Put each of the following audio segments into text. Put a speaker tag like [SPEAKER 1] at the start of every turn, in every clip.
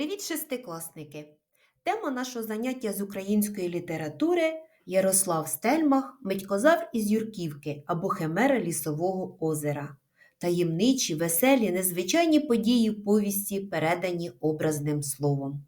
[SPEAKER 1] Привіт, шестикласники! Тема нашого заняття з української літератури Ярослав Стельмах, Митькозавр із Юрківки або Химера Лісового озера. Таємничі, веселі, незвичайні події в повісті, передані образним словом.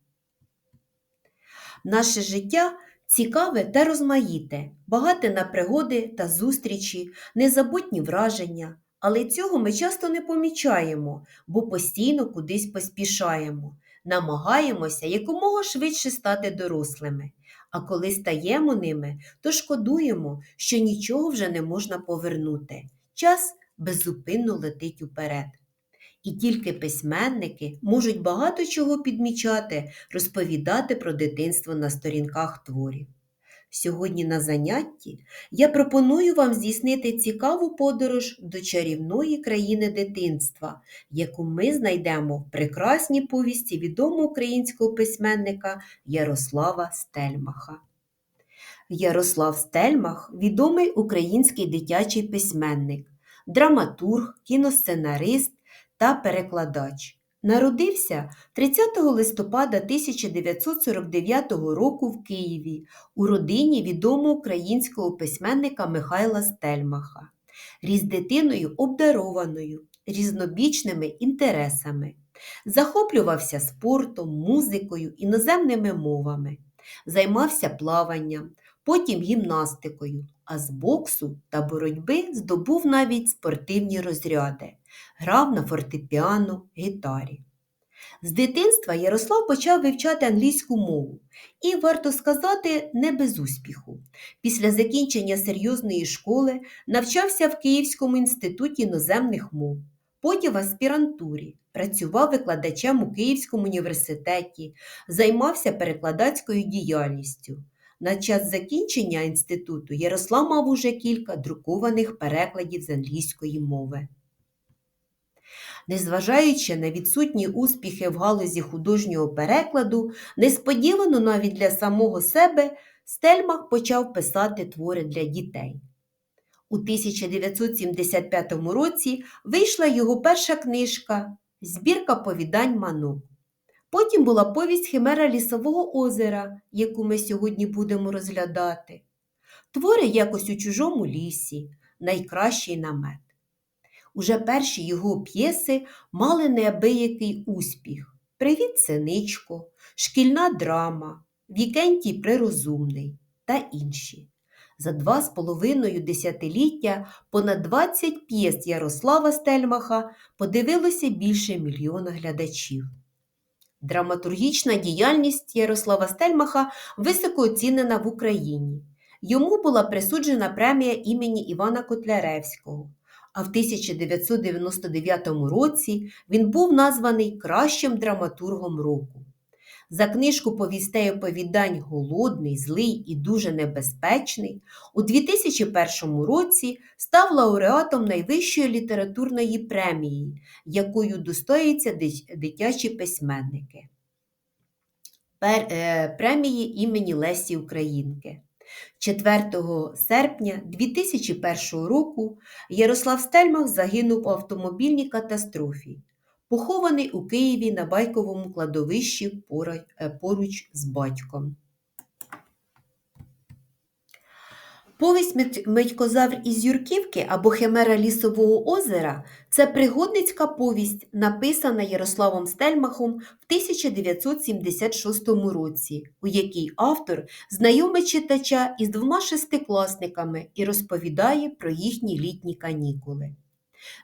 [SPEAKER 1] Наше життя цікаве та розмаїте, багате на пригоди та зустрічі, незабутні враження. Але цього ми часто не помічаємо, бо постійно кудись поспішаємо намагаємося якомога швидше стати дорослими, а коли стаємо ними, то шкодуємо, що нічого вже не можна повернути. Час беззупинно летить уперед. І тільки письменники можуть багато чого підмічати, розповідати про дитинство на сторінках творів. Сьогодні на занятті я пропоную вам здійснити цікаву подорож до чарівної країни дитинства, яку ми знайдемо в прекрасній повісті відомого українського письменника Ярослава Стельмаха. Ярослав Стельмах відомий український дитячий письменник, драматург, кіносценарист та перекладач. Народився 30 листопада 1949 року в Києві у родині відомого українського письменника Михайла Стельмаха. Ріс дитиною обдарованою, різнобічними інтересами. Захоплювався спортом, музикою, іноземними мовами, займався плаванням, потім гімнастикою, а з боксу та боротьби здобув навіть спортивні розряди, грав на фортепіано, гітарі. З дитинства Ярослав почав вивчати англійську мову і, варто сказати, не без успіху. Після закінчення серйозної школи навчався в Київському інституті іноземних мов, потім в аспірантурі, працював викладачем у Київському університеті, займався перекладацькою діяльністю. На час закінчення інституту Ярослав мав уже кілька друкованих перекладів з англійської мови. Незважаючи на відсутні успіхи в галузі художнього перекладу, несподівано навіть для самого себе Стельмах почав писати твори для дітей. У 1975 році вийшла його перша книжка Збірка повідань Ману. Потім була повість Химера Лісового озера, яку ми сьогодні будемо розглядати. Твори якось у чужому лісі, найкращий намет. Уже перші його п'єси мали неабиякий успіх. Привіт, синичко, шкільна драма, Вікентій прирозумний та інші. За два з половиною десятиліття понад 20 п'єс Ярослава Стельмаха подивилося більше мільйона глядачів. Драматургічна діяльність Ярослава Стельмаха високо оцінена в Україні. Йому була присуджена премія імені Івана Котляревського, а в 1999 році він був названий кращим драматургом року. За книжку повістей оповідань Голодний, злий і дуже небезпечний у 2001 році став лауреатом найвищої літературної премії, якою достоюються дитячі письменники. Е, премії імені Лесі Українки. 4 серпня 2001 року Ярослав Стельмах загинув у автомобільній катастрофі похований у Києві на байковому кладовищі е, поруч з батьком. Повість Медькозавр із Юрківки або Химера Лісового озера це пригодницька повість, написана Ярославом Стельмахом в 1976 році, у якій автор знайомить читача із двома шестикласниками і розповідає про їхні літні канікули.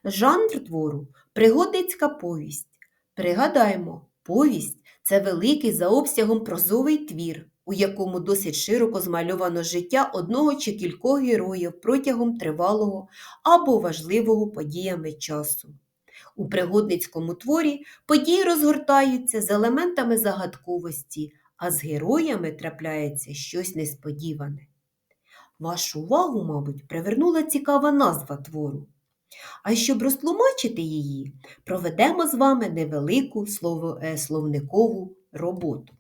[SPEAKER 1] Жанр твору пригодницька повість. Пригадаймо, повість це великий за обсягом прозовий твір, у якому досить широко змальовано життя одного чи кількох героїв протягом тривалого або важливого подіями часу. У пригодницькому творі події розгортаються з елементами загадковості, а з героями трапляється щось несподіване. Вашу увагу, мабуть, привернула цікава назва твору. А щоб розтлумачити її, проведемо з вами невелику е, словникову роботу.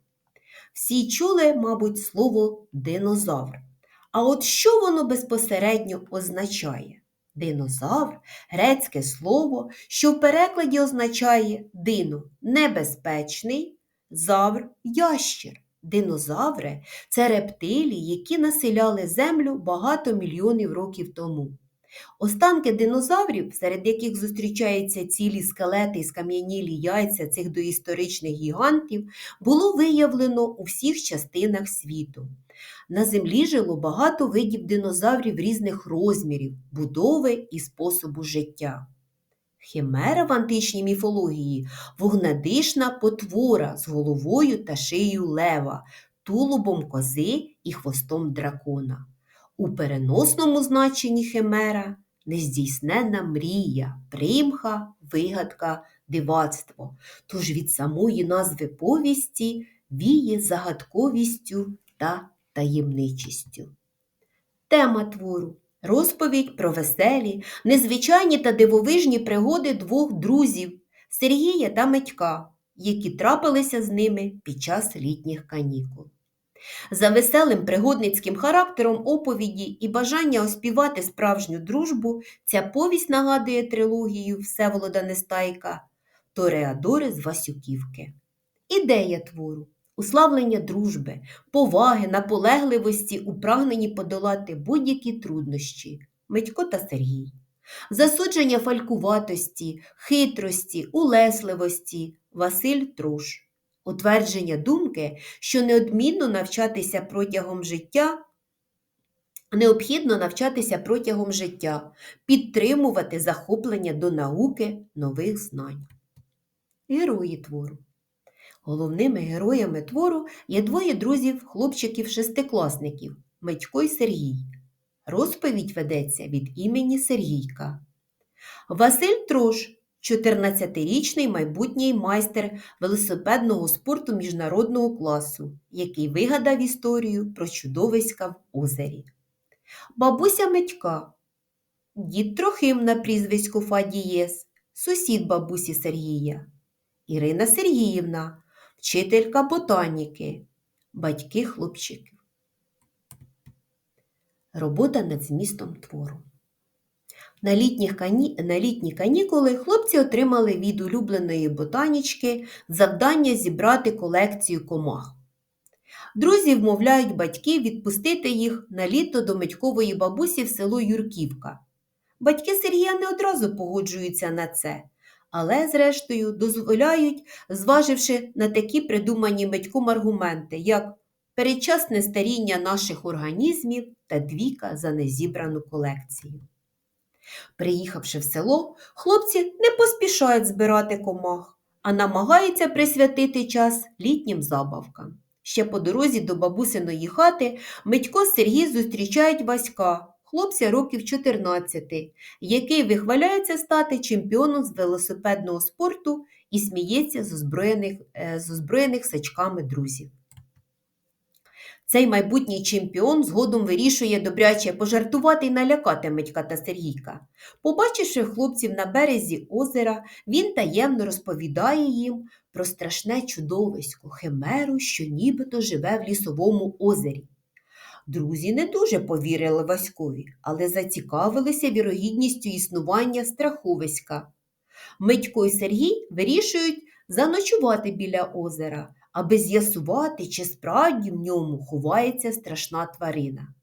[SPEAKER 1] Всі чули, мабуть, слово динозавр. А от що воно безпосередньо означає? Динозавр грецьке слово, що в перекладі означає дино небезпечний, завр ящір. Динозаври це рептилії, які населяли землю багато мільйонів років тому. Останки динозаврів, серед яких зустрічаються цілі скелети і скам'янілі яйця цих доісторичних гігантів, було виявлено у всіх частинах світу. На землі жило багато видів динозаврів різних розмірів, будови і способу життя. Химера в античній міфології вогнедишна потвора з головою та шиєю лева, тулубом кози і хвостом дракона. У переносному значенні химера нездійсненна мрія, примха, вигадка, дивацтво. Тож від самої назви повісті віє загадковістю та таємничістю. Тема твору розповідь про веселі, незвичайні та дивовижні пригоди двох друзів Сергія та Митька, які трапилися з ними під час літніх канікул. За веселим пригодницьким характером оповіді і бажання оспівати справжню дружбу, ця повість нагадує трилогію Всеволода Нестайка Тореадори з Васюківки. Ідея твору уславлення дружби, поваги, наполегливості у прагненні подолати будь-які труднощі Митько та Сергій. Засудження фалькуватості, хитрості, улесливості Василь Труш. Утвердження думки, що неодмінно навчатися протягом життя, необхідно навчатися протягом життя, підтримувати захоплення до науки нових знань. Герої твору. Головними героями твору є двоє друзів хлопчиків-шестикласників Митько й Сергій. Розповідь ведеться від імені Сергійка. Василь Трош, 14-річний майбутній майстер велосипедного спорту міжнародного класу, який вигадав історію про чудовиська в озері. Бабуся Митька, дід Трохим на прізвисько Фадієс, сусід бабусі Сергія, Ірина Сергіївна, вчителька ботаніки, батьки хлопчиків. Робота над змістом твору. На, літніх кані... На літні канікули хлопці отримали від улюбленої ботанічки завдання зібрати колекцію комах. Друзі вмовляють батьків відпустити їх на літо до Митькової бабусі в село Юрківка. Батьки Сергія не одразу погоджуються на це, але, зрештою, дозволяють, зваживши на такі придумані Митьком аргументи, як передчасне старіння наших організмів та двіка за незібрану колекцію. Приїхавши в село, хлопці не поспішають збирати комах, а намагаються присвятити час літнім забавкам. Ще по дорозі до бабусиної хати Митько з Сергій зустрічають Васька, хлопця років 14, який вихваляється стати чемпіоном з велосипедного спорту і сміється з озброєних, е, з озброєних сачками друзів. Цей майбутній чемпіон згодом вирішує добряче пожартувати і налякати Митька та Сергійка. Побачивши хлопців на березі озера, він таємно розповідає їм про страшне чудовисько, химеру, що нібито живе в лісовому озері. Друзі не дуже повірили Васькові, але зацікавилися вірогідністю існування страховиська. Митько і Сергій вирішують заночувати біля озера аби з'ясувати, чи справді в ньому ховається страшна тварина.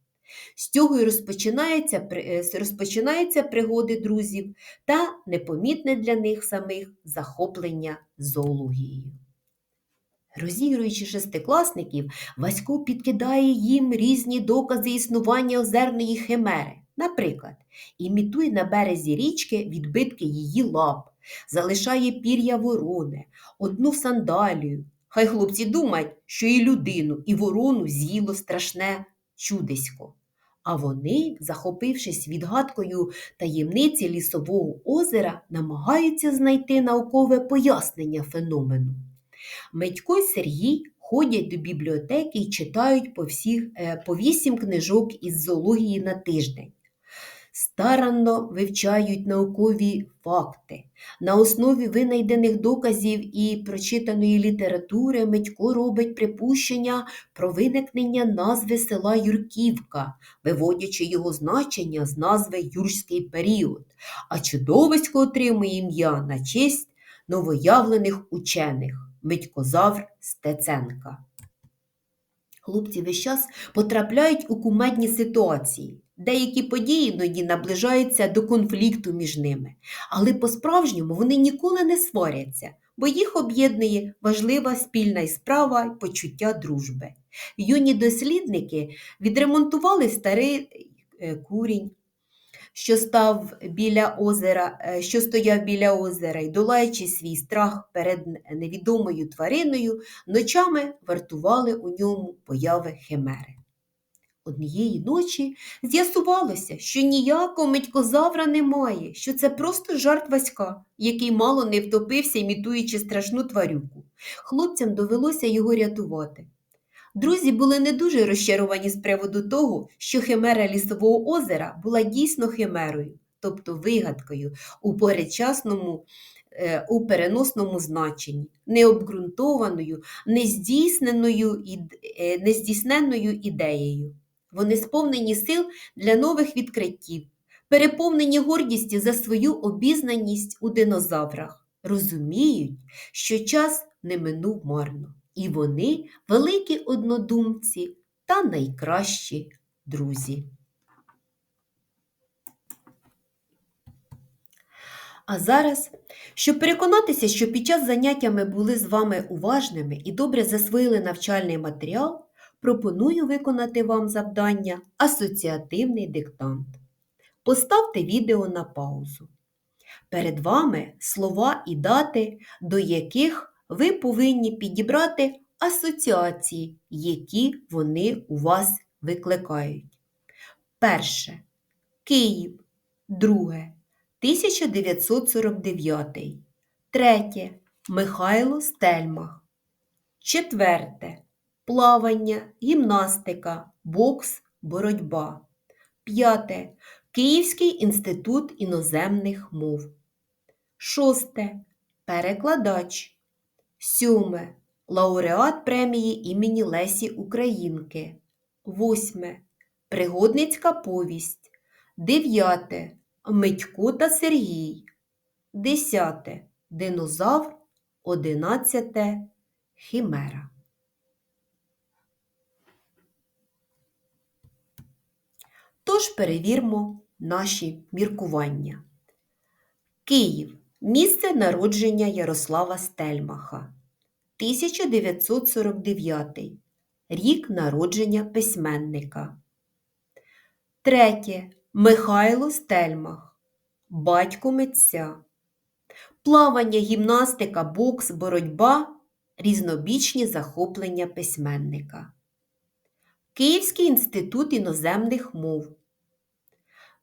[SPEAKER 1] З цього й розпочинається, е, розпочинаються пригоди друзів та непомітне для них самих захоплення зоологією. Розігруючи шестикласників, Васько підкидає їм різні докази існування озерної химери. Наприклад, імітує на березі річки відбитки її лап, залишає пір'я ворони, одну сандалію, Хай хлопці думають, що і людину, і ворону з'їло страшне чудесько. А вони, захопившись відгадкою таємниці лісового озера, намагаються знайти наукове пояснення феномену. Митько й Сергій ходять до бібліотеки і читають по, всіх, е, по вісім книжок із зоології на тиждень старанно вивчають наукові факти. На основі винайдених доказів і прочитаної літератури Митько робить припущення про виникнення назви села Юрківка, виводячи його значення з назви Юрський період, а чудовисько отримує ім'я на честь новоявлених учених Митькозавр Стеценка. Хлопці весь час потрапляють у кумедні ситуації. Деякі події іноді наближаються до конфлікту між ними, але по-справжньому вони ніколи не сваряться, бо їх об'єднує важлива спільна справа й почуття дружби. Юні дослідники відремонтували старий е, курінь, що став біля озера, е, що стояв біля озера, і долаючи свій страх перед невідомою твариною, ночами вартували у ньому появи химери. Однієї ночі з'ясувалося, що ніякого митькозавра немає, що це просто жарт Васька, який мало не втопився, імітуючи страшну тварюку. Хлопцям довелося його рятувати. Друзі були не дуже розчаровані з приводу того, що химера лісового озера була дійсно химерою, тобто вигадкою у передчасному, е, у переносному значенні, необґрунтованою, нездійсненою, е, нездійсненною ідеєю. Вони сповнені сил для нових відкриттів, переповнені гордістю за свою обізнаність у динозаврах, розуміють, що час не минув марно, і вони великі однодумці та найкращі друзі. А зараз, щоб переконатися, що під час заняття ми були з вами уважними і добре засвоїли навчальний матеріал, пропоную виконати вам завдання асоціативний диктант. Поставте відео на паузу. Перед вами слова і дати, до яких ви повинні підібрати асоціації, які вони у вас викликають. Перше. Київ. Друге. 1949. Третє. Михайло Стельмах. Четверте. Плавання, гімнастика, бокс, боротьба. П'яте. Київський інститут іноземних мов. Шосте. Перекладач. Сьоме. Лауреат премії імені Лесі Українки. Восьме. Пригодницька повість. Дев'яте. Митько та Сергій. Десяте. Динозавр. Одинадцяте. Химера. Тож перевірмо наші міркування. Київ. Місце народження Ярослава Стельмаха. 1949. Рік народження письменника. Третє. Михайло Стельмах. Батько митця. Плавання, гімнастика, бокс, боротьба різнобічні захоплення письменника. Київський інститут іноземних мов.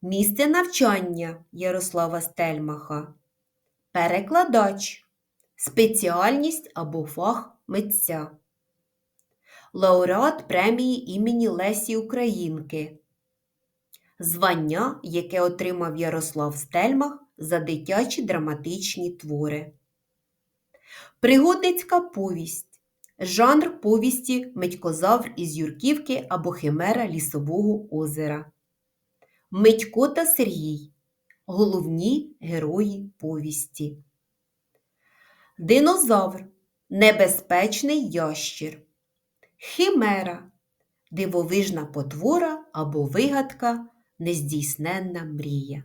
[SPEAKER 1] Місце навчання Ярослава Стельмаха. Перекладач. Спеціальність або фах митця. Лауреат премії імені Лесі Українки. Звання, яке отримав Ярослав Стельмах за дитячі драматичні твори. Пригодницька повість. Жанр повісті Митькозавр із Юрківки або Химера Лісового озера. Митько та Сергій. Головні герої повісті. Динозавр. Небезпечний ящір. Химера. Дивовижна потвора або вигадка, нездійсненна мрія.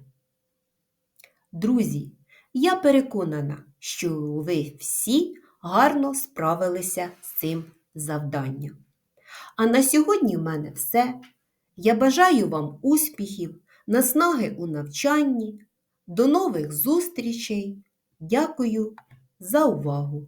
[SPEAKER 1] Друзі, я переконана, що ви всі гарно справилися з цим завданням. А на сьогодні в мене все. Я бажаю вам успіхів, наснаги у навчанні. До нових зустрічей. Дякую за увагу!